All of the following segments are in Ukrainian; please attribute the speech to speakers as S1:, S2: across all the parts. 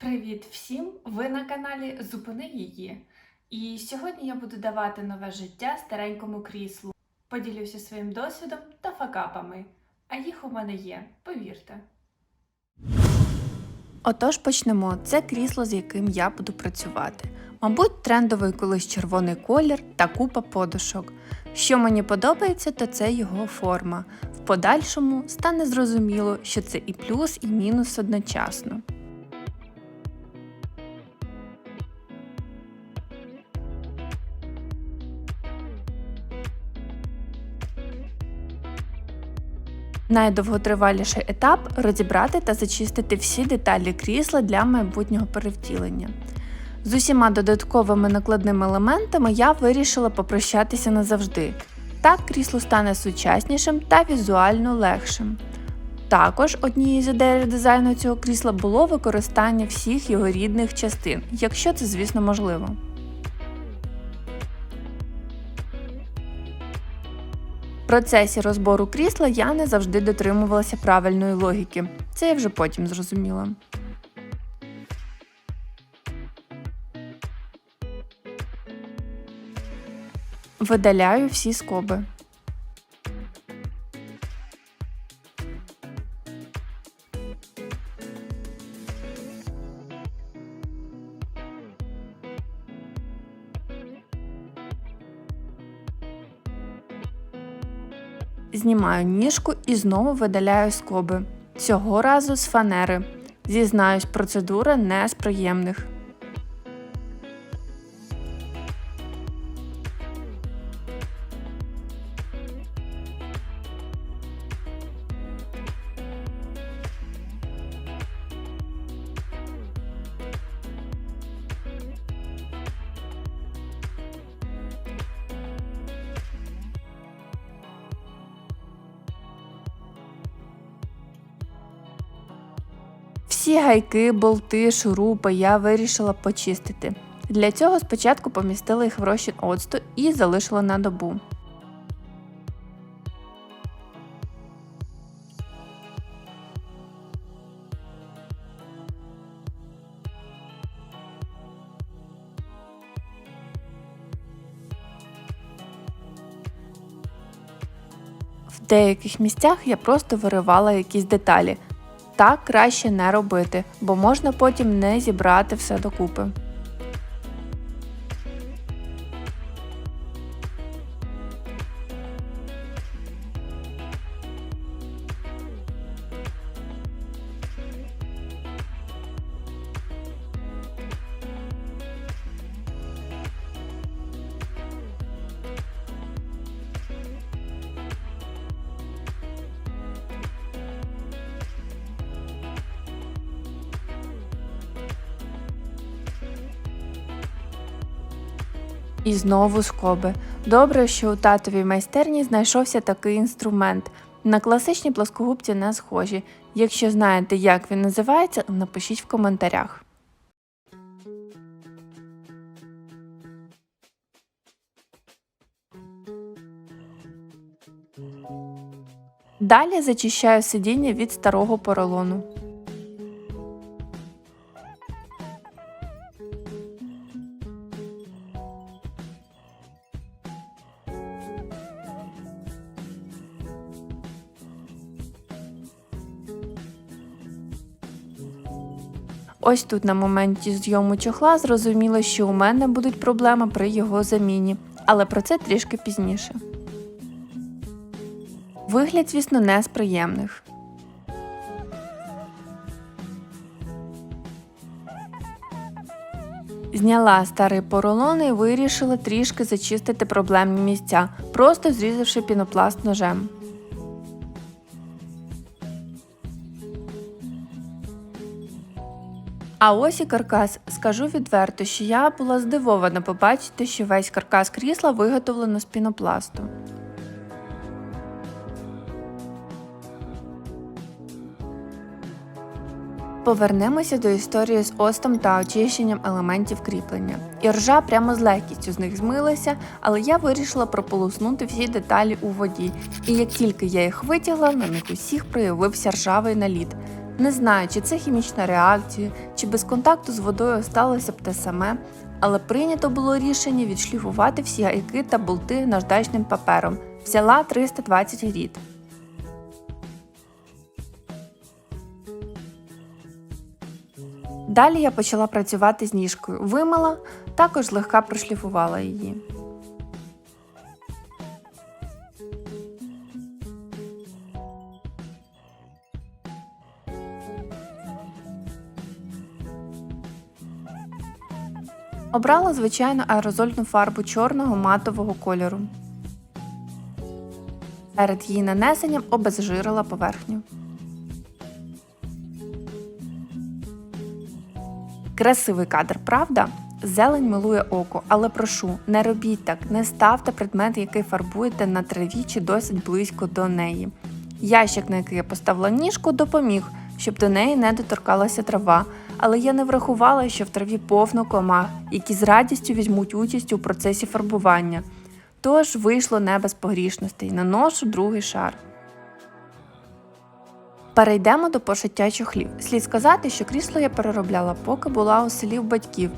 S1: Привіт всім! Ви на каналі Зупини її. І сьогодні я буду давати нове життя старенькому кріслу. Поділюся своїм досвідом та факапами. А їх у мене є, повірте. Отож почнемо. Це крісло, з яким я буду працювати. Мабуть, трендовий колись червоний колір та купа подушок. Що мені подобається, то це його форма. В подальшому стане зрозуміло, що це і плюс, і мінус одночасно. Найдовготриваліший етап розібрати та зачистити всі деталі крісла для майбутнього перевтілення. З усіма додатковими накладними елементами я вирішила попрощатися назавжди. Так крісло стане сучаснішим та візуально легшим. Також однією з ідей дизайну цього крісла було використання всіх його рідних частин, якщо це, звісно, можливо. Процесі розбору крісла я не завжди дотримувалася правильної логіки. Це я вже потім зрозуміла. Видаляю всі скоби. Знімаю ніжку і знову видаляю скоби. Цього разу з фанери. Зізнаюсь, процедура не з приємних. Всі гайки, болти, шурупи я вирішила почистити. Для цього спочатку помістила їх в розчин оцту і залишила на добу. В деяких місцях я просто виривала якісь деталі. Так краще не робити, бо можна потім не зібрати все докупи. І знову скоби. Добре, що у татовій майстерні знайшовся такий інструмент. На класичні плоскогубці не схожі. Якщо знаєте, як він називається, напишіть в коментарях. Далі зачищаю сидіння від старого поролону. Ось тут на моменті зйому чохла зрозуміло, що у мене будуть проблеми при його заміні, але про це трішки пізніше. Вигляд, звісно, не з приємних. Зняла старий поролон і вирішила трішки зачистити проблемні місця, просто зрізавши пінопласт ножем. А ось і каркас. Скажу відверто, що я була здивована побачити, що весь каркас крісла виготовлено з пінопласту. Повернемося до історії з остом та очищенням елементів кріплення. І ржа прямо з легкістю з них змилася, але я вирішила прополоснути всі деталі у воді, і як тільки я їх витягла, на них усіх проявився ржавий наліт. Не знаю, чи це хімічна реакція, чи без контакту з водою сталося б те саме, але прийнято було рішення відшліфувати всі гайки та болти наждачним папером. Взяла 320 гріт. Далі я почала працювати з ніжкою, вимила, також злегка прошліфувала її. Обрала звичайну аерозольну фарбу чорного матового кольору. Перед її нанесенням обезжирила поверхню. Красивий кадр, правда? Зелень милує око, але прошу, не робіть так, не ставте предмет, який фарбуєте на траві чи досить близько до неї. Ящик, на який я поставила ніжку, допоміг, щоб до неї не доторкалася трава, але я не врахувала, що в траві повно комах, які з радістю візьмуть участь у процесі фарбування. Тож вийшло не без погрішностей, наношу другий шар. Перейдемо до пошиття чохлів. Слід сказати, що крісло я переробляла, поки була у селі в батьків,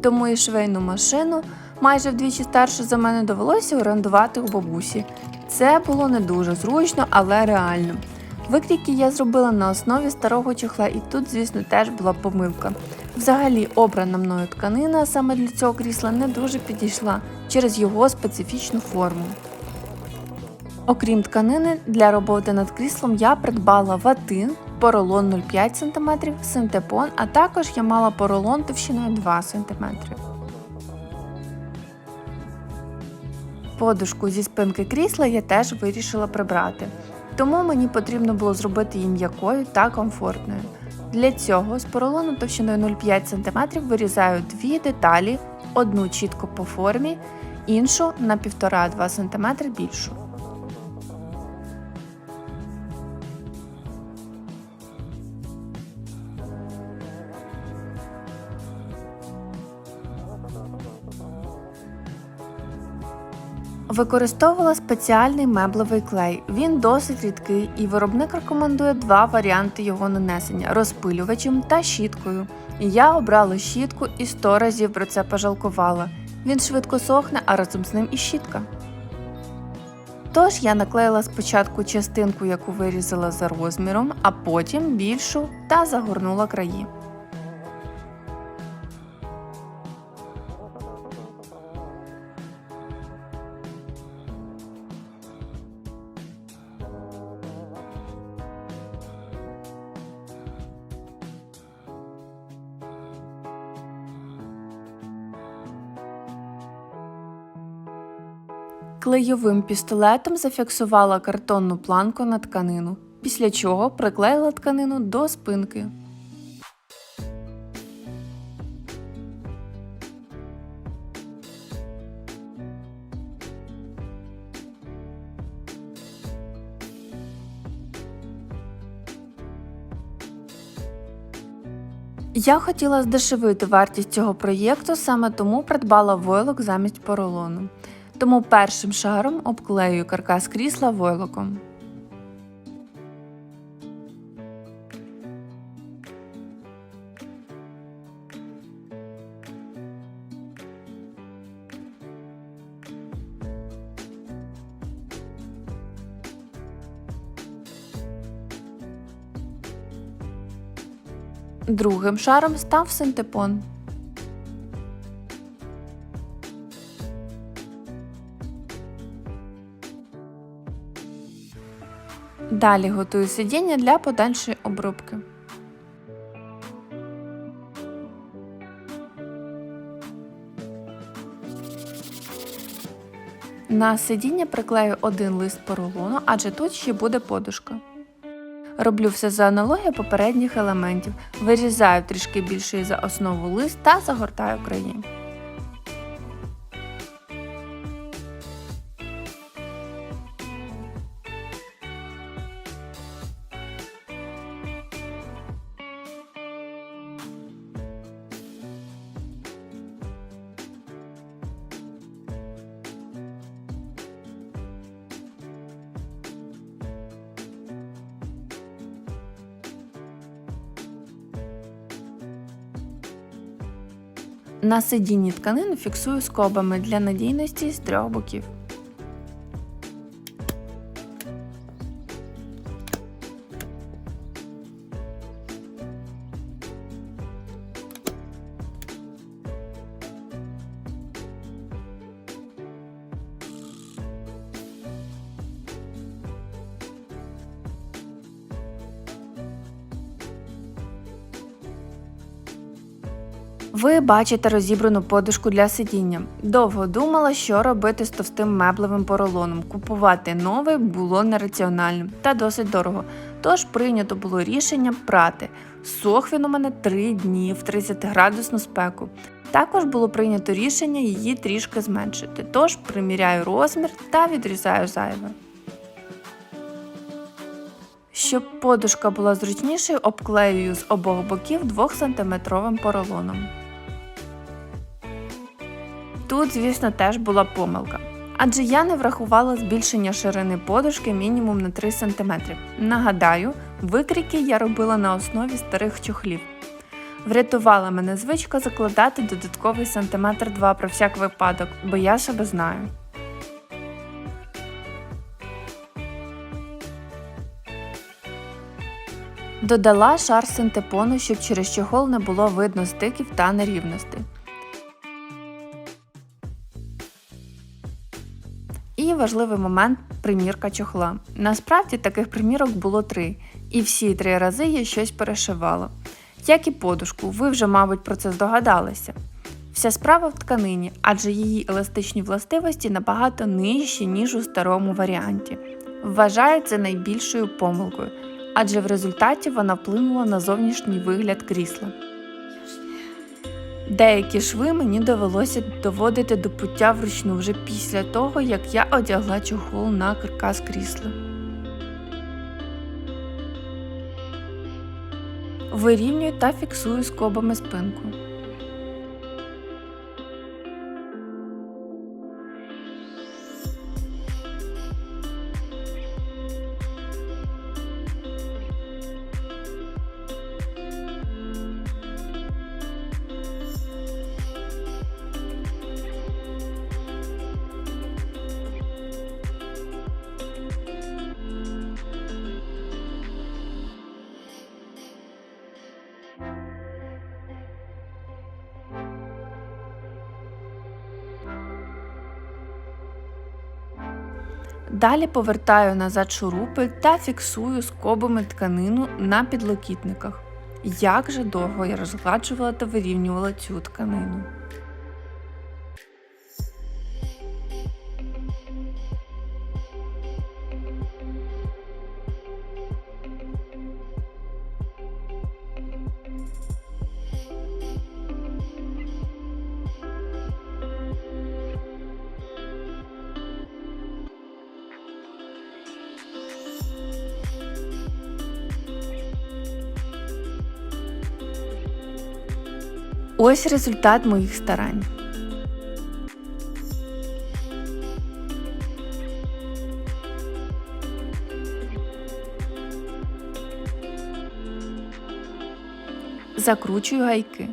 S1: тому і швейну машину, майже вдвічі старше за мене, довелося орендувати у бабусі. Це було не дуже зручно, але реально. Викрійки я зробила на основі старого чохла, і тут, звісно, теж була помилка. Взагалі, обрана мною тканина саме для цього крісла не дуже підійшла через його специфічну форму. Окрім тканини, для роботи над кріслом я придбала ватин, поролон 0,5 см, синтепон, а також я мала поролон товщиною 2 см. Подушку зі спинки крісла я теж вирішила прибрати, тому мені потрібно було зробити її м'якою та комфортною. Для цього з поролону товщиною 0,5 см вирізаю дві деталі, одну чітко по формі, іншу на 1,5-2 см більшу. Використовувала спеціальний меблевий клей. Він досить рідкий і виробник рекомендує два варіанти його нанесення розпилювачем та щіткою. Я обрала щітку і 100 разів про це пожалкувала. Він швидко сохне, а разом з ним і щітка. Тож я наклеїла спочатку частинку, яку вирізала за розміром, а потім більшу та загорнула краї. Клейовим пістолетом зафіксувала картонну планку на тканину, після чого приклеїла тканину до спинки. Я хотіла здешевити вартість цього проєкту, саме тому придбала войлок замість поролону. Тому першим шаром обклею каркас крісла войлоком. Другим шаром став синтепон. Далі готую сидіння для подальшої обробки. На сидіння приклею один лист поролону, адже тут ще буде подушка. Роблю все за аналогією попередніх елементів. Вирізаю трішки більший за основу лист та загортаю краї. На сидінні тканину фіксую скобами для надійності з трьох боків. Ви бачите розібрану подушку для сидіння. Довго думала, що робити з товстим меблевим поролоном. Купувати новий було нераціональним та досить дорого. Тож прийнято було рішення прати. Сох він у мене 3 дні в 30-градусну спеку. Також було прийнято рішення її трішки зменшити. Тож приміряю розмір та відрізаю зайве. Щоб подушка була зручнішою, обклеюю з обох боків 2-сантиметровим поролоном. Тут, звісно, теж була помилка. Адже я не врахувала збільшення ширини подушки мінімум на 3 см. Нагадаю, викрійки я робила на основі старих чохлів. Врятувала мене звичка закладати додатковий сантиметр 2 про всяк випадок, бо я себе знаю. Додала шар синтепону, щоб через чохол не було видно стиків та нерівностей. Важливий момент примірка чохла. Насправді таких примірок було три, і всі три рази я щось перешивала. Як і подушку, ви вже, мабуть, про це здогадалися. Вся справа в тканині, адже її еластичні властивості набагато нижчі, ніж у старому варіанті. Вважаю це найбільшою помилкою, адже в результаті вона вплинула на зовнішній вигляд крісла. Деякі шви мені довелося доводити до пуття вручну вже після того, як я одягла чохол на каркас крісла. Вирівнюю та фіксую скобами спинку. Далі повертаю назад шурупи та фіксую скобами тканину на підлокітниках. Як же довго я розгладжувала та вирівнювала цю тканину. Ось результат моїх старань. Закручую гайки.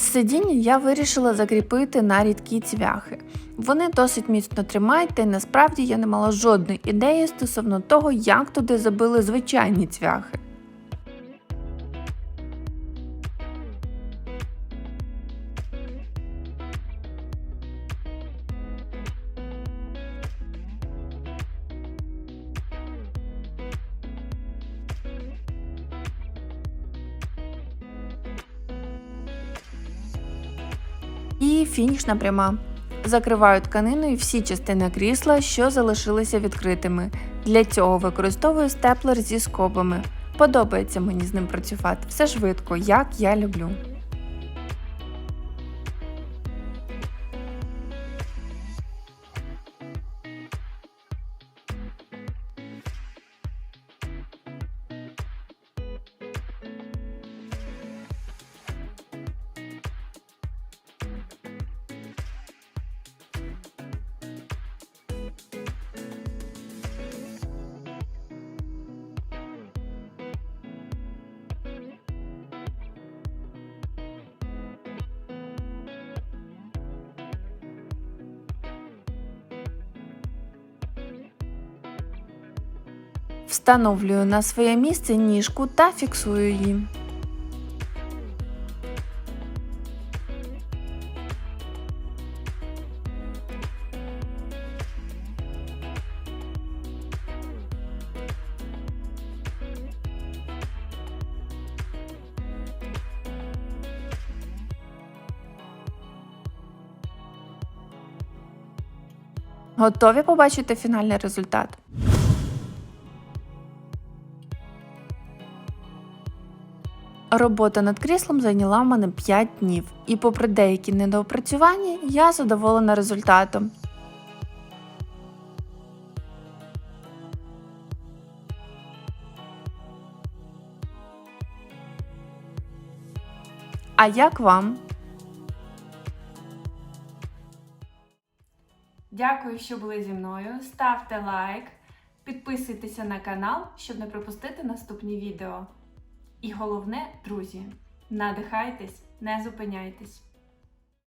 S1: Сидіння я вирішила закріпити на рідкі цвяхи. Вони досить міцно тримають, та й насправді я не мала жодної ідеї стосовно того, як туди забили звичайні цвяхи. І фінішна пряма. Закриваю тканиною всі частини крісла, що залишилися відкритими. Для цього використовую степлер зі скобами. Подобається мені з ним працювати. Все швидко, як я люблю. Встановлюю на своє місце ніжку та фіксую її. Готові побачити фінальний результат? Робота над кріслом зайняла в мене 5 днів, і попри деякі недоопрацювання, я задоволена результатом. А як вам? Дякую, що були зі мною. Ставте лайк, підписуйтеся на канал, щоб не пропустити наступні відео. І головне, друзі, надихайтесь, не зупиняйтесь.